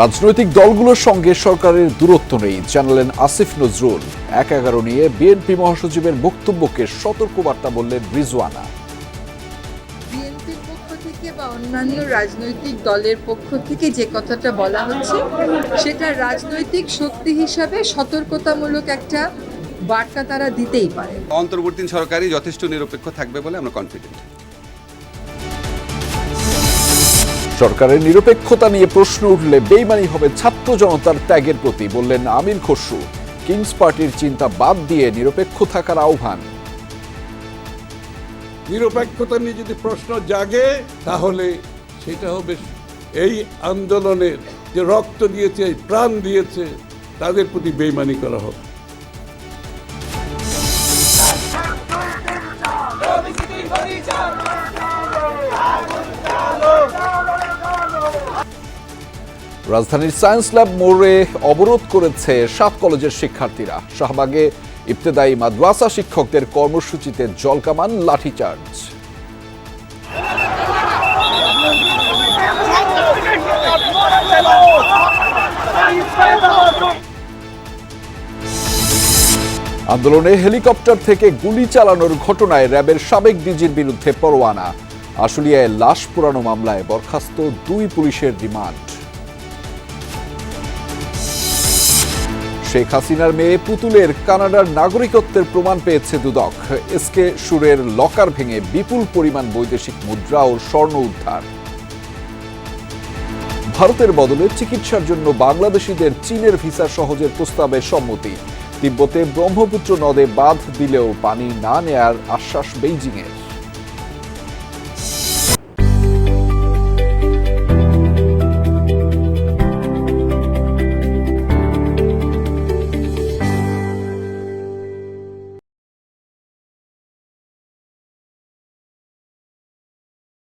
রাজনৈতিক দলগুলোর সঙ্গে সরকারের দূরত্ব নেই জানালেন আসিফ নজরুল। এক এগারো নিয়ে বিএনপি মহাসচিবের বক্তব্যকে সতর্কবার্তা বললেন রিজওয়ানা। বিএনপির পক্ষ থেকে বা অন্যান্য রাজনৈতিক দলের পক্ষ থেকে যে কথাটা বলা হচ্ছে সেটা রাজনৈতিক শক্তি হিসাবে সতর্কতামূলক একটা বার্তা তারা দিতেই পারে। অন্তর্বর্তী সরকারই যথেষ্ট নিরপেক্ষ থাকবে বলে আমরা কনফিডেন্ট সরকারের নিরপেক্ষতা নিয়ে প্রশ্ন উঠলে বেইমানি হবে ছাত্র জনতার ত্যাগের প্রতি, বললেন আমির খসরু। কিংস পার্টির চিন্তা বাদ দিয়ে নিরপেক্ষ থাকার আহ্বান। নিরপেক্ষতা নিয়ে যদি প্রশ্ন জাগে, তাহলে সেটা হবে এই আন্দোলনের যে রক্ত দিয়েছে প্রাণ দিয়েছে, তাদের প্রতি বেইমানি করা হবে রাজধানীর সায়েন্স ল্যাব মোড়ে অবরোধ করেছে সাত কলেজের শিক্ষার্থীরা। শাহবাগে ইবতেদায়ী মাদ্রাসা শিক্ষকদের কর্মসূচিতে জলকামান লাঠিচার্জ। আন্দোলনে হেলিকপ্টার থেকে গুলি চালানোর ঘটনায় র্যাবের সাবেক ডিজির বিরুদ্ধে পরোয়ানা। আশুলিয়ায় লাশ পোড়ানো মামলায় বরখাস্ত দুই পুলিশের রিমান্ড শেখ হাসিনার মেয়ে পুতুলের কানাডার নাগরিকত্বের প্রমাণ পেয়েছে দুদক। এসকে সুরের লকার ভেঙে বিপুল পরিমাণ বৈদেশিক মুদ্রা ও স্বর্ণ উদ্ধার। ভারতের বদলে চিকিৎসার জন্য বাংলাদেশিদের চীনের ভিসা সহজের প্রস্তাবে সম্মতি। তিব্বতে ব্রহ্মপুত্র নদে বাঁধ দিলেও পানি না নেয়ার আশ্বাস বেইজিংয়ের।